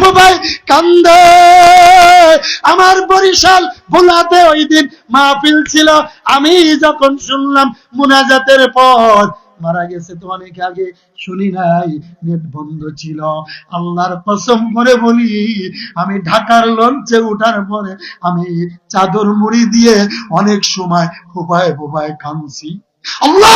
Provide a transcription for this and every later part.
ফুপাই কান্দে। আমার বরিশাল ভোলাতে ওই দিন মাহফিল ছিল। আমি যখন শুনলাম মুনাজাতের পর, মারা গেছে তো অনেক আগে, শুনি নাই, নেট বন্ধ ছিল। আল্লাহর কসম করে বলি, আমি ঢাকার লঞ্চে উঠার পরে আমি চাদর মুড়ি দিয়ে অনেক সময় ফুপায় ফুপায় কাঁদছি। আল্লাহ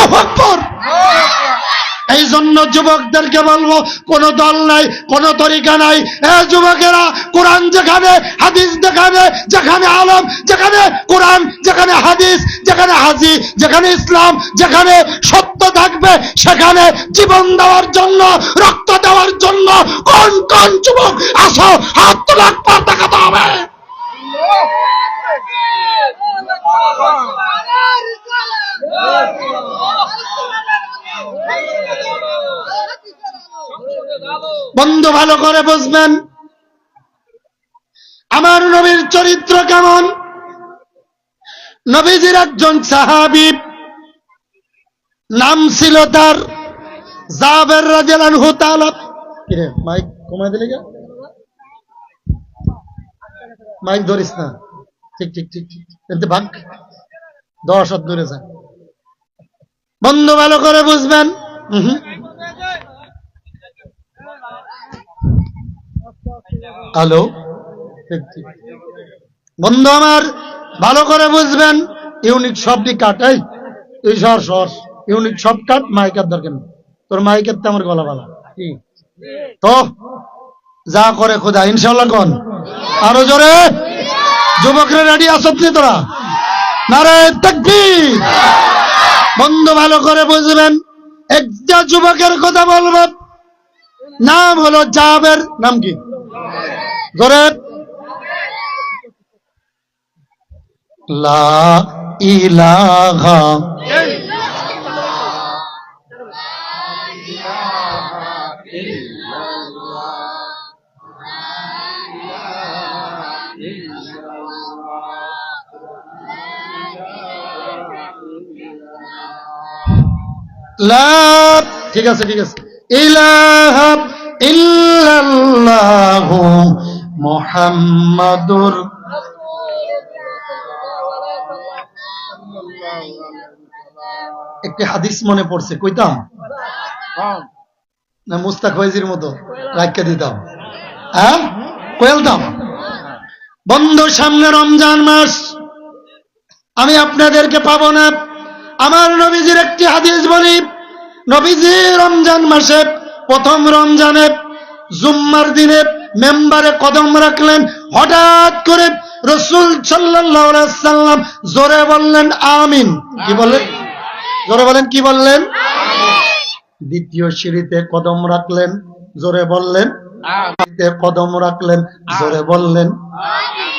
এই জন্য যুবকদেরকে বলব, কোন দল নাই, কোন তরিকা নাই। এ যুবকেরা, কোরআন যেখানে হাদিস যেখানে যেখানে আলম, যেখানে কোরআন, যেখানে হাদিস, যেখানে হাজি, যেখানে ইসলাম, যেখানে সত্য থাকবে, সেখানে জীবন দেওয়ার জন্য, রক্ত দেওয়ার জন্য কোন কোন যুবক আসো, হাত তোলা পা দেখাতে হবে। বন্ধু ভালো করে বুঝবেন। আমার নবীর চরিত্র কেমন? নবীজির একজন সাহাবি, নাম ছিল তার জাবের রাজু তালা কিরে, মাইক কমাই দিলে কে মাইক ধরিস না। ঠিক ঠিক ঠিক ঠিক ভাগ। দশ হাত দূরে যা। বন্ধু ভালো করে বুঝবেন? হ্যালো? বন্ধু আমার, ভালো করে বুঝবেন ইউনিক শব্দই কাটাই এই সর সর ইউনিক সব কাট মাইকের দরকার। তোর মাইকের তো আমার গলা কি? তো, যা করে খোদা ইনশাল্লাহ কন? আরও জোরে? যুবকরা রেডি আসত নি তোরা? নারে তাকবীর! বন্ধু ভালো করে বুঝবেন। একটা যুবকের কথা বলবেন। নাম হলো জাবের। নাম কি? লা ইলাহা ঠিক আছে ঠিক আছে। ইলাহা একটি হাদিস মনে পড়ছে, কইতাম? না, মুস্তাক ফৈজির মতো রাখতে দিতাম। হ্যাঁ? কয়েলতাম বন্ধু সামনে রমজান মাস। আমি আপনাদেরকে পাবো না। আমার নবীজির একটি হাদিস বলি নবীজি রমজান মাসে প্রথম রমজানে জুম্মার দিনে মেম্বারে কদম রাখলেন হঠাৎ করে রসুল সাল্লাম জোরে বললেন আমিন। কি বললেন? জোরে বলেন কি বললেন? দ্বিতীয় সিঁড়িতে কদম রাখলেন জোরে বললেন। কদম রাখলেন জোরে বললেন।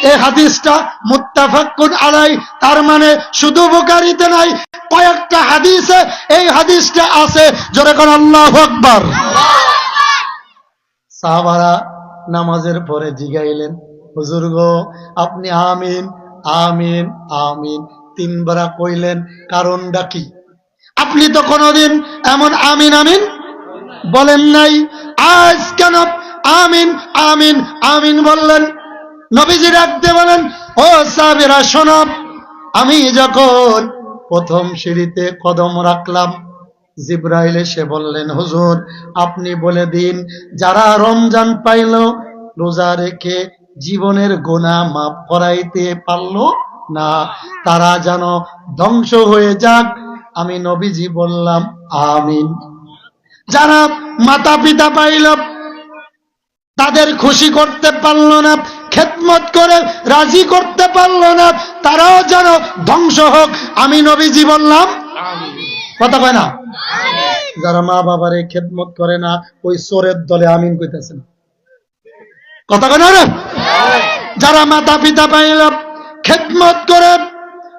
এই হাদিসটা মুত্তাফাক্কুন আলাই, তার মানে শুধু বুকারিতে নাই, কয়েকটা হাদিসে এই হাদিসটা আছে। জোরে কোন আল্লাহ আকবার। সাহাবারা নামাজের পরে জিগাইলেন, হুজুর গো, আপনি আমিন আমিন আমিন। তিনবার কইলেন, কারণটা কি? আপনি তো কোনোদিন এমন আমিন আমিন বলেন নাই। আজ কেন আমিন আমিন আমিন বললেন? নবীজি রাখতে বলেন, ও সাবেরা শোনো, আমি যখন প্রথম সিঁড়িতে কদম রাখলাম, জিব্রাইল এসে বললেন, হুজুর, আপনি বলে দিন, যারা রমজান পাইল, রোজা রেখে জীবনের গোনা মাফ করাইতে পারল না, তারা যেন ধ্বংস হয়ে যাক। আমি নবীজি বললাম, আমিন। যারা মাতা পিতা পাইল, তাদের খুশি করতে পারল না খেদমত করে রাজি করতে পারল না তারাও যেন ধ্বংস হোক। আমি নবীজি বললাম কথা কয় না? যারা মা বাবারে খেদমত করে না ওই চোরের দলে আমিন কইতেছেন কথা কয় না রে? যারা মাতা পিতা পাইল খেদমত করে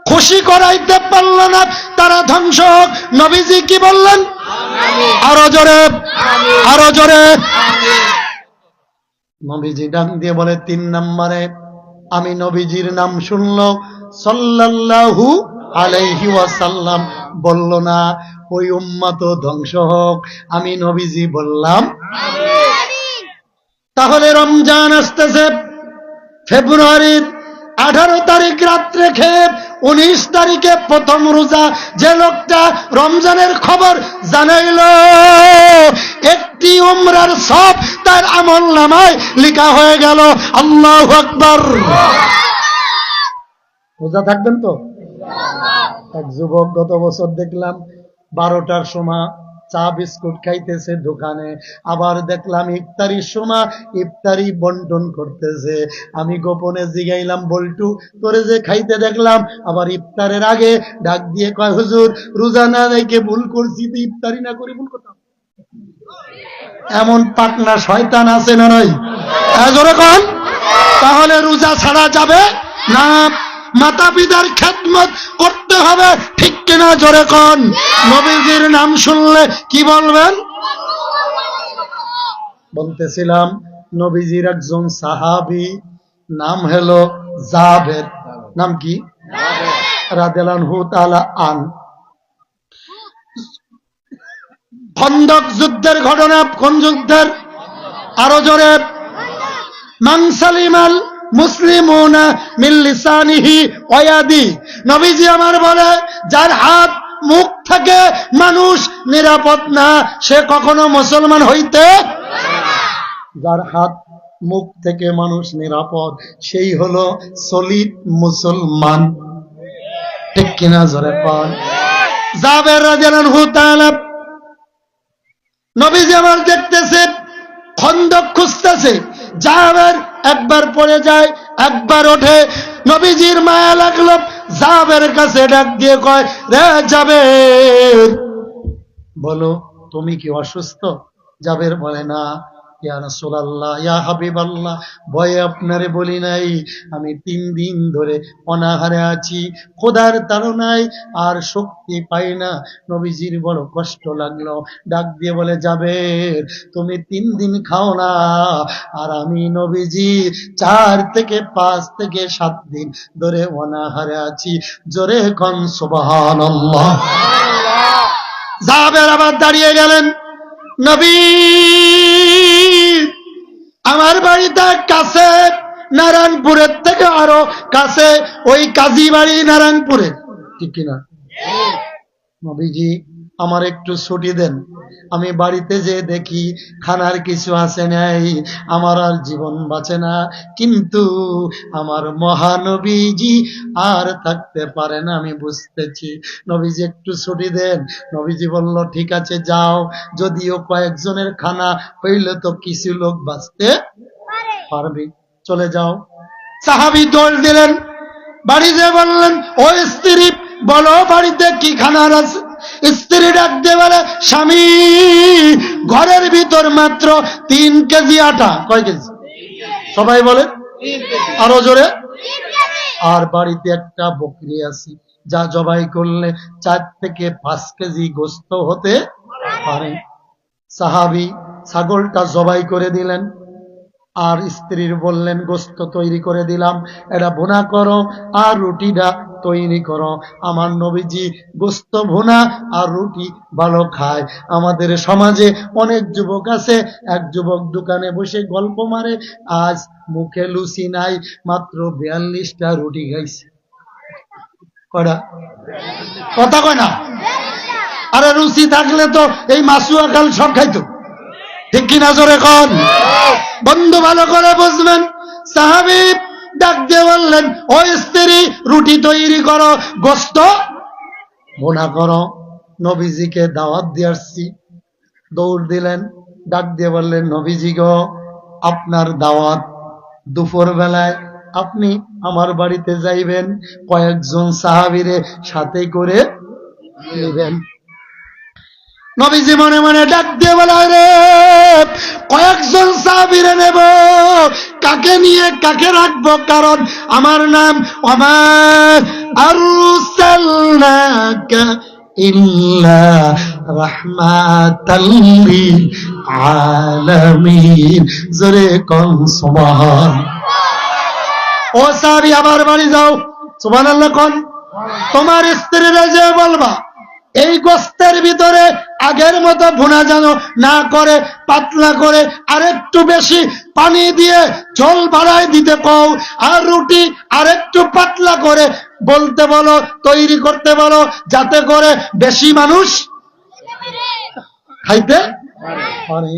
খুশি করাইতে পারল না তারা ধ্বংস হোক। নবীজি কি বললেন? আরও জোরে আরও জোরে। নবীজি ডাক দিয়ে বলে, তিন নম্বরে আমি নবীজির নাম শুনলো, সাল্লাল্লাহু আলাইহি ওয়াসাল্লাম। বলল, না, ওই উম্মত ধ্বংস হোক। আমি নবীজি বললাম তাহলে রমজান আসতেছে ফেব্রুয়ারির আঠারো তারিখ রাত্রে খেয়ে উনিশ তারিখে প্রথম রোজা। যে লোকটা রমজানের খবর জানাইল একটি উমরার সব তার আমল নামায় লিখা হয়ে গেল। আল্লাহ আকবর। রোজা থাকবেন তো? এক যুবক গত বছর দেখলাম বারোটার সময় চা বিস্কুট খাইতেছে দোকানে। আবার দেখলাম ইফতারির সময় ইফতারি বন্টন করতেছে। আমি গোপনে জিগাইলাম, বল্টু, তোরে যে খাইতে দেখলাম, আবার ইফতারের আগে ডাক দিয়ে কয়, হুজুর, রোজা না রেখে ভুল করছি তো ইফতারি না করে, ভুল করতাম। এমন পাকনা শয়তান আছে না হ্যাঁ, জোরে কন। তাহলে রোজা ছাড়া যাবে না? মাতা পিতার খেদমত করতে হবে ঠিক কিনা জোরে কন? নবীজির নাম শুনলে কি বলবেন? বলতেছিলাম নবীজির একজন সাহাবি নাম হলো জাবের নাম কি? রাদেলানহু তাআলা আন। খন্দক যুদ্ধের ঘটনা, কোন যুদ্ধের? আরও জোরে। মাংসালিমাল মুসলিমুনা মিন লিসানিহি ওয়াদি নবীজি আমার বলে, যার হাত, মুখ থেকে মানুষ নিরাপদ না, সে কখনো মুসলমান হইতে যার হাত, মুখ থেকে মানুষ নিরাপদ, সেই হলো সলিড মুসলমান। ঠিক কিনা জোরে পান জাবের রাদিয়াল্লাহু তাআলা নবীজি আমার দেখতেছে, খন্দক খুঁজতেছে, জাবের একবার পড়ে যায়, একবার ওঠে, নবীজির মায়া লাগল, জাবের কাছে ডাক দিয়ে কয়, রে যাবে বলো, তুমি কি অসুস্থ? জাবের বলে, না। ভয়ে আপনারে বলি নাই, আমি তিন দিন ধরে অনাহারে আছি, খোদার তাড়নায় আর শক্তি পাই না। নবীজির বড় কষ্ট লাগল, ডাক দিয়ে বলে যাবে তুমি তিন দিন খাও না। আর আমি নবীজি চার থেকে পাঁচ থেকে সাত দিন ধরে অনাহারে আছি। জোরে কন, সুবহানাল্লাহ। জাবের আবার দাঁড়িয়ে গেলেন। নবী! আমার বাড়িটা কাছে নারায়ণপুরের থেকে আরও কাছে। ওই কাজী বাড়ি নারায়ণপুরে। ঠিক কিনা? নবীজি আমার একটু ছুটি দেন। আমি বাড়িতে যে দেখি খানার কিছু আছে নাই। আমার আর জীবন বাঁচে না। কিন্তু আমার মহানবীজি আর থাকতে পারে না, আমি বুঝতেছি। নবীজি একটু ছুটি দেন। নবীজি বলল, ঠিক আছে, যাও। যদিও কয়েকজনের খানা হইলে তো কিছু লোক বাঁচতে পারবে। চলে যাও। সাহাবি দৌড় দিলেন। বাড়িতে বললেন ও স্ত্রী, বলো বাড়িতে কি খানার আছে? স্ত্রী ডাক দিয়ে বলে, স্বামী, ঘরের ভিতর মাত্র তিন কেজি আটা। কয় কেজি? সবাই বলে? আরও জোরে? আর বাড়িতে একটা বকরি আছে, যা জবাই করলে চার থেকে পাঁচ কেজি গোস্ত হতে পারে। সাহাবি ছাগলটা জবাই করে দিলেন, আর স্ত্রীর বললেন, গোস্ত তৈরি করে দিলাম, এটা বোনা করো, আর রুটিটা তৈরি করো। আমার নবীজি গোস্ত ভুনা আর রুটি ভালো খায়। আমাদের সমাজে অনেক যুবক আছে, এক যুবক দোকানে বসে গল্প মারে, আজ মুখে লুচি নাই, মাত্র বিয়াল্লিশটা রুটি খাইছে। কয়টা কথা কয় না? আরে রুচি থাকলে তো এই মাসুয়া কাল সব খাইতো। ঠিক কিনা জোরে কন? বন্ধু ভালো করে বুঝবেন, সাহাবি ডাক দিয়ে বললেন, ও স্ত্রী, রুটি তৈরি করো, গোস্ত বোনা করো। নবীজিকে দাওয়াত দিয়ে আসছি। দৌড় দিলেন, ডাক দিয়ে বললেন, নবীজি গো, আপনার দাওয়াত দুপুর বেলায় আপনি আমার বাড়িতে যাইবেন, কয়েকজন সাহাবিরে সাথে করে নেবেন নবীজি মনে মনে ডাক দিয়ে বলা রে কয়েকজন সাহাবিরে নেব। কাকে নিয়ে কাকে রাখব? কারণ আমার নাম আমার কোন। তোমার স্ত্রীরা যে বলবা, এই গোস্তের ভিতরে আগের মতো ভুনা যেন না করে, পাতলা করে, আরেকটু বেশি পানি দিয়ে জল বাড়ায় দিতে কও, আর রুটি আরেকটু পাতলা করে বলতে বলো, তৈরি করতে বলো, যাতে করে বেশি মানুষ খাইতে পারে।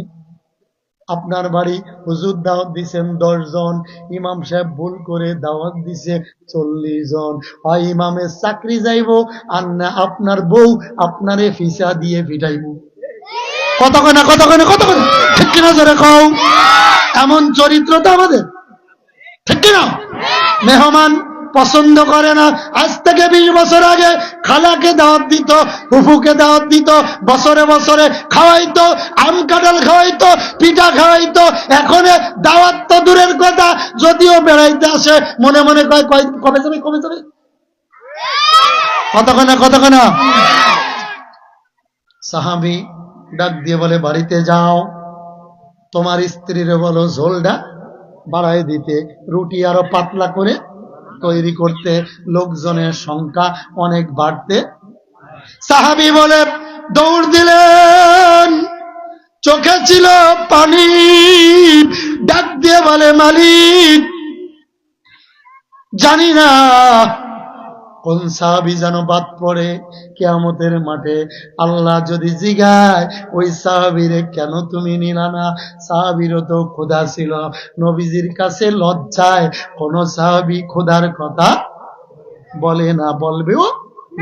আপনার বাড়ি। হুজুর দাওয়াত দিছেন জন। ইমাম সাহেব ভুল করে দাওয়াত দিছে চল্লিশ জন। হয় ইমামের চাকরি যাইব আর না আপনার বউ আপনারে ফিসা দিয়ে ফিটাইব কত না কত না কত না? ঠিক কিনা জোরে কও? এমন চরিত্র তো আমাদের। ঠিক কিনা? মেহমান পছন্দ করে না। আজ থেকে বিশ বছর আগে খালাকে দাওয়াত দিত, ফুফুকে দাওয়াত দিত, বছরে বছরে খাওয়াইতো, আম কাঁঠাল খাওয়াইতো, পিঠা খাওয়াইতো। এখন দাওয়াত তো দূরের কথা, যদিও বেড়াইতে আসে, মনে মনে কয় কবে যাবে কবে যাবে? কতক্ষণা কতক্ষণা? সাহাবি ডাক দিয়ে বলে, বাড়িতে যাও। তোমার স্ত্রীর বলো, ঝোলটা বাড়াই দিতে। রুটি আরও পাতলা করে তৈরি করতে লোকজনের সংখ্যা অনেক বাড়তে। সাহাবি বলে, দৌড় দিলেন, চোখে ছিল পানি, ডাক দিয়ে বলে, মালিক, জানি না কোন সাহাবি যেন বাদ পড়ে কেয়ামতের মাঠে, আল্লাহ যদি জিগায়, ওই সাহাবিরে কেন তুমি নিলা না? সাহাবিরও তো ক্ষুধা ছিল। নবীজির কাছে লজ্জায় কোন সাহাবি ক্ষুধার কথা বলে না, বলবেও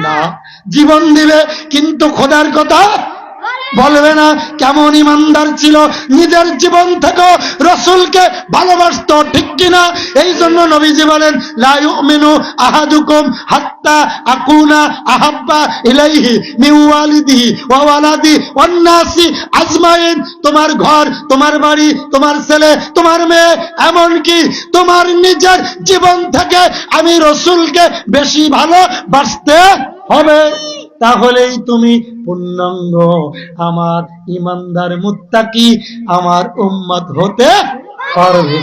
না। জীবন দিবে, কিন্তু খোদার কথা বলবে না কেমন ইমানদার ছিল, নিজের জীবন থেকে রসুলকে ভালোবাসত ঠিক কিনা? এই জন্য নবীজি বলেন লায়ু মেনু আহাদুকুম হাত্তা আকুনা আহাব্বা ইলাইহি মিওয়ালিদিহি ওয়ালাদি ওয়ান্নাসি আজমাইন। তোমার ঘর, তোমার বাড়ি, তোমার ছেলে, তোমার মেয়ে, এমনকি তোমার নিজের জীবন থেকে আমি রসুলকে বেশি ভালোবাসতে হবে। তাহলেই তুমি পূর্ণাঙ্গ। আমার ইমানদার মুত্তাকি আমার উম্মত হতে পারবে।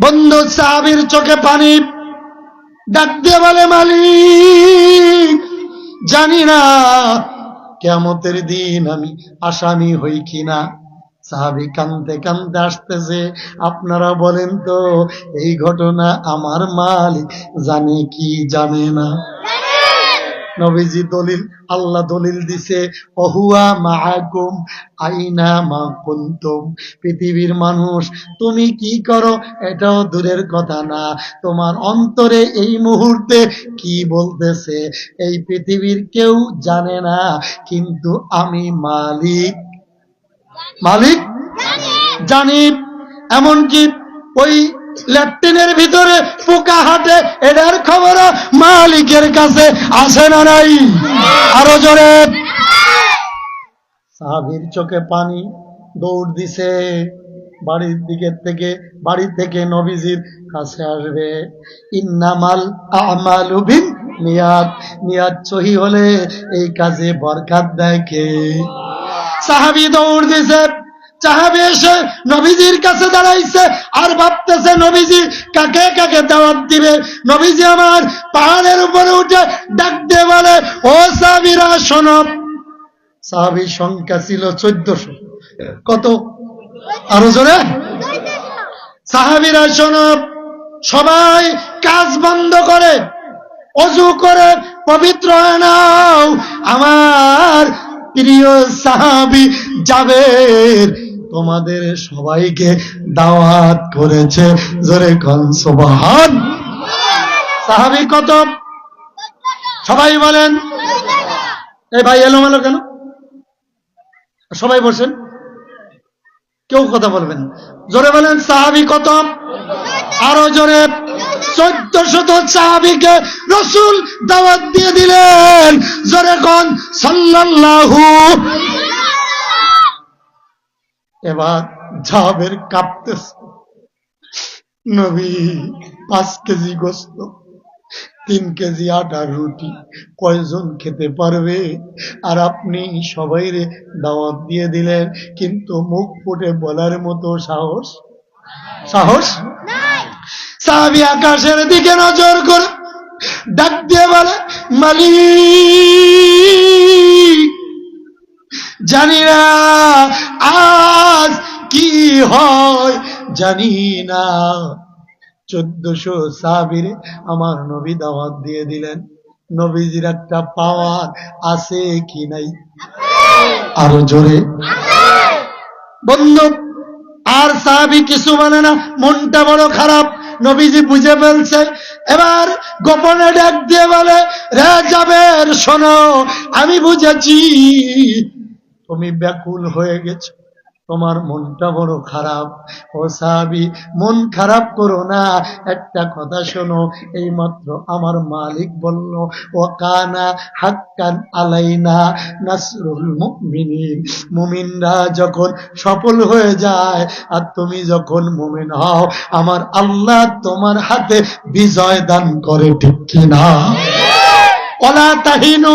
বন্ধু সাহাবির চোখে পানি, ডাক দিয়ে বলে, মালিক, জানি না কেমতের দিন আমি আসামি হই কিনা। সাহাবি কানতে কানতে আসতেছে, আপনারা বলেন তো, এই ঘটনা আমার মালিক জানে কি জানে না? নবীজি দলিল আল্লাহ দলিল দিছে অহুয়া মাহাকুম আইনা মা কুন্তুম? পৃথিবীর মানুষ তুমি কি করো? এটাও দূরের কথা না। তোমার অন্তরে এই মুহূর্তে কি বলতেছে? এই পৃথিবীর কেউ জানে না কিন্তু আমি মালিক। মালিক? জানি। এমনকি ওই ল্যাট্রিনের ভিতরে পোকা হাঁটে, এটার খবর মালিকের কাছে আসে না নাই? আরও জোরে। সাহাবির চোখে পানি দৌড় দিছে। বাড়ির দিকের থেকে, বাড়ি থেকে নবীজির কাছে আসবে। ইন্নামাল আমালু বিন নিয়াত। নিয়াত সহি হলে এই কাজে বরকাত দেয় কে? সাহাবি দৌড় দিছে। চাহাবে এসে নবীজির কাছে দাঁড়াইছে। আর ভাবতেছে নবীজি, কাকে কাকে দাওয়াত দিবে? নবীজি আমার পাহাড়ের উপরে উঠে ডাক দিয়ে বলে, ও সাহাবিরা শোনো। সাহাবির সংখ্যা ছিল চোদ্দশো। কত? আরও জোরে? সাহাবিরা, শোনো, সবাই কাজ বন্ধ করে, অজু করে পবিত্র আমার প্রিয় সাহাবি যাবের তোমাদের সবাইকে দাওয়াত করেছে। জোরে কন সাহাবি কত? সবাই বলেন। এই ভাই এলো মেলো কেন? সবাই বসেন। কেউ কথা বলবেন জোরে বলেন, সাহাবি কত? আরও জোরে। চোদ্দ শত সাহাবিকে রসুল দাওয়াত দিয়ে দিলেন। জোরে কন, সাল্লাল্লাহু এবার জাবের কাঁপতেছে। নবী পাঁচ কেজি গোস্ত তিন কেজি আটার রুটি কয়জন খেতে পারবে? আর আপনি সবাই রে দাওয়াত দিয়ে দিলেন কিন্তু মুখ ফুটে বলার মতো সাহস? সাহস? সাহাবি আকাশের দিকে নজর করে ডাক দিয়ে বলে মালিক! জানি না আজ কি হয়, জানি না। চোদ্দশো সাবিরে আমার নবী দাওয়াত দিয়ে দিলেন। নবীজির একটা পাওয়ার আছে কি নাই? আরও জোরে। বন্ধু, আর সাহাবি কিছু বলে না, মনটা বড় খারাপ। নবীজি বুঝে ফেলছে। এবার গোপনে ডাক দিয়ে বলে, রে যাবে শোনো, আমি বুঝেছি তুমি ব্যাকুল হয়ে গেছো। তোমার মনটা বড় খারাপ। ও সাহাবি মন খারাপ করো না। একটা কথা শোনো এই মাত্র আমার মালিক বলল ও কানা হাক্কান আলাইনা নাসরুল মুমিনিন। মুমিনরা যখন সফল হয়ে যায় আর তুমি যখন মুমিন হও আমার আল্লাহ তোমার হাতে বিজয় দান করে ঠিক কিনা? ওলা তাহিনু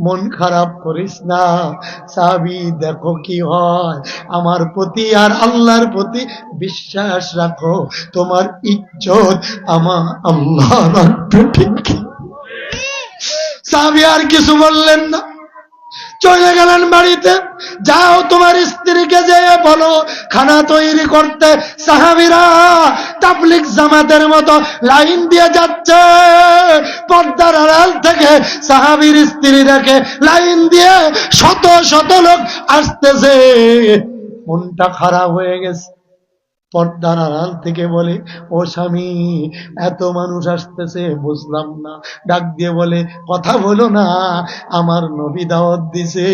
মন খারাপ করিস না। সাবি, দেখো কি হয়। আমার প্রতি আর আল্লাহর প্রতি বিশ্বাস রাখো, তোমার ইজ্জত আমার আল্লাহ সাবি আর কিছু বললেন না। চলে গেলেন বাড়িতে। যাও, তোমার স্ত্রীকে যেয়ে বলো, খানা তৈরি করতে। সাহাবিরা তাবলিক জামাতের মতো লাইন দিয়ে যাচ্ছে। পর্দার সাহাবির স্ত্রী দেখে লাইন দিয়ে শত শত লোক আসতেছে। মনটা খারাপ হয়ে গেছে। পর্দার আড়াল থেকে বলে, ও স্বামী, এত মানুষ আসতেছে, বুঝলাম না। ডাক দিয়ে বলে, কথা বলো না, আমার নবী দাওয়াত দিছে।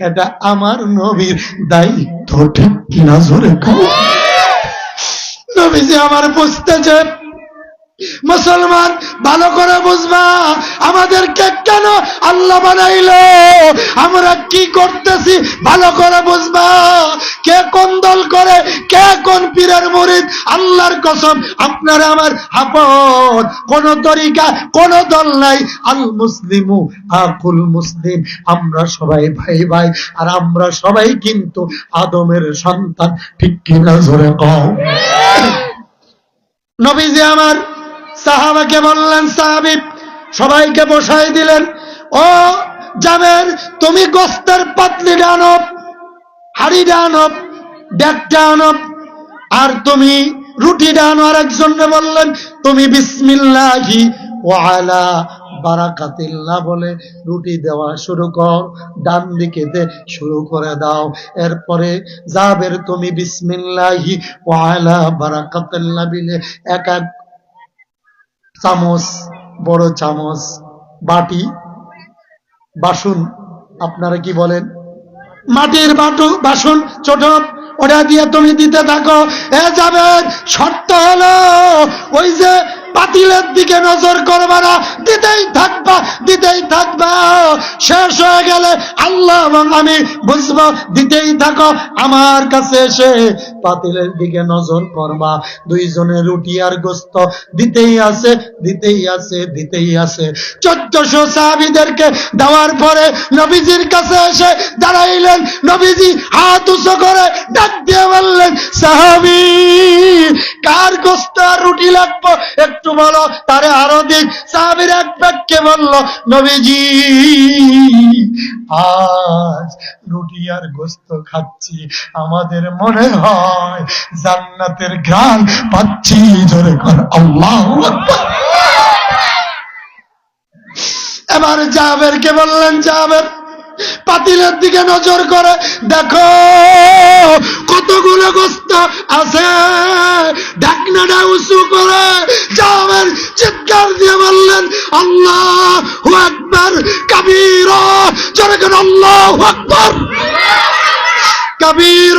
এটা আমার নবীর দায়িত্ব, ঠিক কিনা জোরে কও। নবীজি আমার বুঝতেছে মুসলমান, ভালো করে বুঝবা, আমাদেরকে কেন আল্লাহ বানাইলো? আমরা কি করতেছি? ভালো করে বুঝবা। কে কোন দল করে, কে কোন পীরের মুরিদ? আল্লাহর কসম, আপনার আমার আপন। কোন তরিকা, কোন দল নাই। আল মুসলিমু আকুল মুসলিম। আমরা সবাই ভাই ভাই, আর আমরা সবাই কিন্তু আদমের সন্তান। ঠিক কিনা জোরে কও? নবীজি আমার সাহাবাকে বললেন, সাহাবি, সবাইকে বসাই দিলেন। ও যাবেন তুমি গোস্তের পাতলি ডানব হাড়ি ডানব ডেকটা আনব আর তুমি রুটি ডানো আর একজনকে বললেন, তুমি বিসমিল্লাহি ওয়ালা বারাকাতিল্লাহ বলে রুটি দেওয়া শুরু কর, ডান দিকে দে, শুরু করে দাও। এরপরে যাবের তুমি বিসমিল্লাহি ওয়ালা বারাকাতিল্লাহ বিলে এক এক চামচ, বড় চামচ, বাটি, বাসন, আপনারা কি বলেন? মাটির বাটু, বাসন, ছোট, ওটা দিয়ে তুমি দিতে থাকো। এ যাবে, শর্ত হলো, ওই যে পাতিলের দিকে নজর করবা না, দিতেই থাকবা দিতেই থাকবা। শেষ হয়ে গেলে আল্লাহ এবং আমি বুঝব, দিতেই থাকো, আমার কাছে এসে পাতিলের দিকে নজর করবা। দুইজনে রুটি আর গোস্ত দিতেই আছে দিতেই আছে দিতেই আছে। চোদ্দশো সাহাবিদেরকে দেওয়ার পরে নবীজির কাছে এসে দাঁড়াইলেন, নবীজি হাত উঁচু করে ডাক দিয়ে বললেন, সাহাবি, কার গোস্ত আর রুটি লাগবো? একটু বলো, তারে আরও দিক সাহাবির এক বাক্যে বলল, নবীজি, আজ রুটি আর গোস্ত খাচ্ছি। আমাদের মনে হয় জান্নাতের ঘ্রাণ পাচ্ছি। জোরে কর, আল্লাহ এবার জাবেরকে বললেন, জাবের পাতিলের দিকে নজর করে, দেখো কতগুলো গোস্ত আছে। ঢাকনাটা উঁচু করে জামের চিৎকার দিয়ে বললেন, আল্লাহ একবার কাবির, জোরে আল্লাহ একবার কাবির।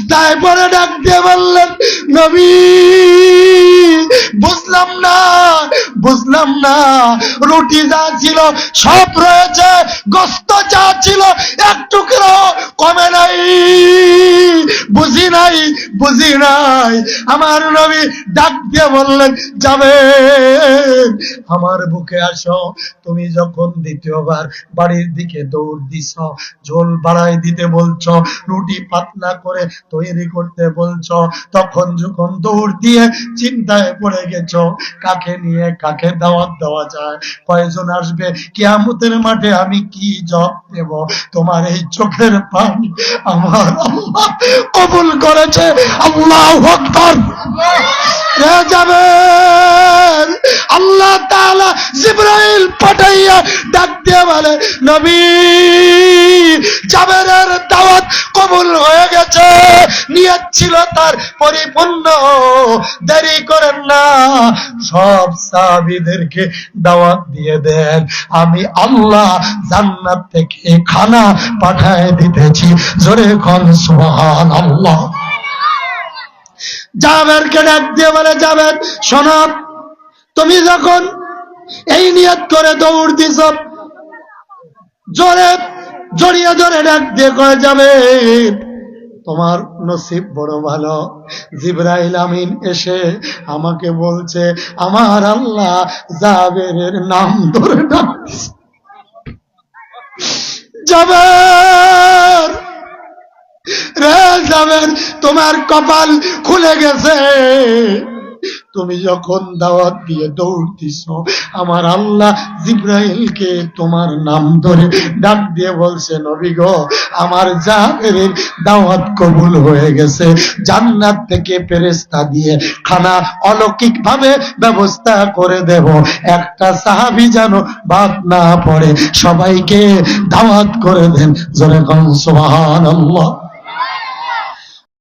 সিজদায় পরে ডাক দিয়ে বললেন, নবী, বুঝলাম না বুঝলাম না। রুটি যা ছিল সব রয়েছে, গোস্ত যা ছিল এক টুকরো কমে নাই। বুঝি নাই বুঝি নাই। আমার নবী ডাক দিয়ে বললেন, যাবে। আমার বুকে আসো, তুমি যখন দ্বিতীয়বার বাড়ির দিকে দৌড় দিছ, ঝোল বাড়াই দিতে বলছো, রুটি পাতলা করে তৈরি করতে বলছো, তখন যখন দৌড় দিয়ে চিন্তায় পড়ে গেছো, কাকে নিয়ে কাকে দাওয়াত দেওয়া যায়, কয়জন আসবে, কিয়ামতের মাঠে আমি কি জব দেব? তোমার এই চোখের পানি আমার কবুল করেছে, আল্লাহ যাবে আল্লাহ তাআলা জিব্রাইল পাঠাইয়া দিয়ে বলে নবী জাবেরের দাওয়াত কবুল হয়ে গেছে। নিয়ত ছিল তার পরিপূর্ণ। দেরি করেন না। সব সাহাবীদেরকে দাওয়াত দিয়ে দেন। আমি আল্লাহ জান্নাত থেকে খানা পাঠায় দিতেছি। জোরে খন সুবহানাল্লাহ। জাবেরকে ডাক দিয়ে বলে যাবেন শোনো, তুমি যখন এই নিয়ত করে দৌড় দিছ জোরে, জড়িয়ে ধরে ডাক দিয়ে কয়ে যাবে, তোমার নসিব বড় ভালো। জিব্রাইল আমিন এসে আমাকে বলছে, আমার আল্লাহ জাবেরের নাম ধরে ডাক জাবের, রে যাবেন তোমার কপাল খুলে গেছে। তুমি যখন দাওয়াত দিয়ে দৌড় দিছ আমার আল্লাহ জিব্রাইলকে তোমার নাম ধরে ডাক দিয়ে বলছে, নবী গো, আমার জাহের দাওয়াত কবুল হয়ে গেছে। জান্নাত থেকে ফেরেস্তা দিয়ে খানা অলৌকিক ভাবে ব্যবস্থা করে দেব। একটা সাহাবি যেন বাদ না পড়ে, সবাইকে দাওয়াত করে দেন। জোরে কন, সুবহানাল্লাহ।